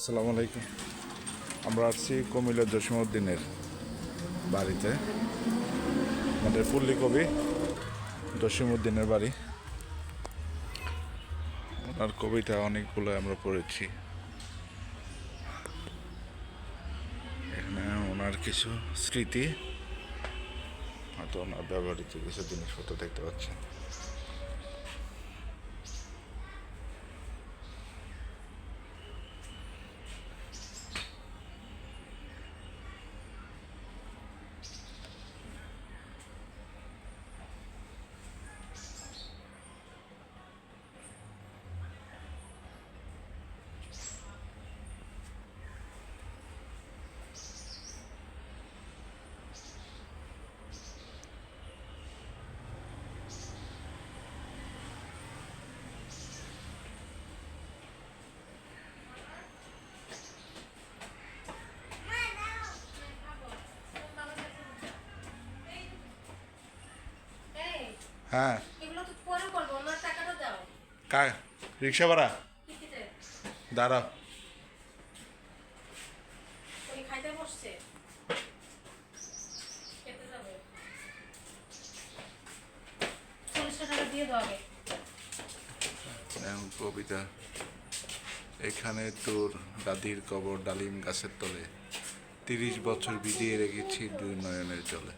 আসসালামু আলাইকুম। আমরা আসছি কুমিল্লা জসিমউদ্দিনের বাড়িতে। আমাদের পল্লী কবি জসিমউদ্দিনের বাড়ি। ওনার কবিতা অনেকগুলো আমরা পড়েছি। এখানে ওনার কিছু স্মৃতি, হয়তো ওনার ব্যবহৃত কিছু জিনিসপত্র দেখতে পাচ্ছেন। হ্যাঁ। কা রিক্সা ভাড়া? দাঁড়াও। কবিতা। এখানে তোর দাদির কবর ডালিম গাছের তলে। তিরিশ বছর ভিজিয়ে রেখেছি দুই নয়নের জলে।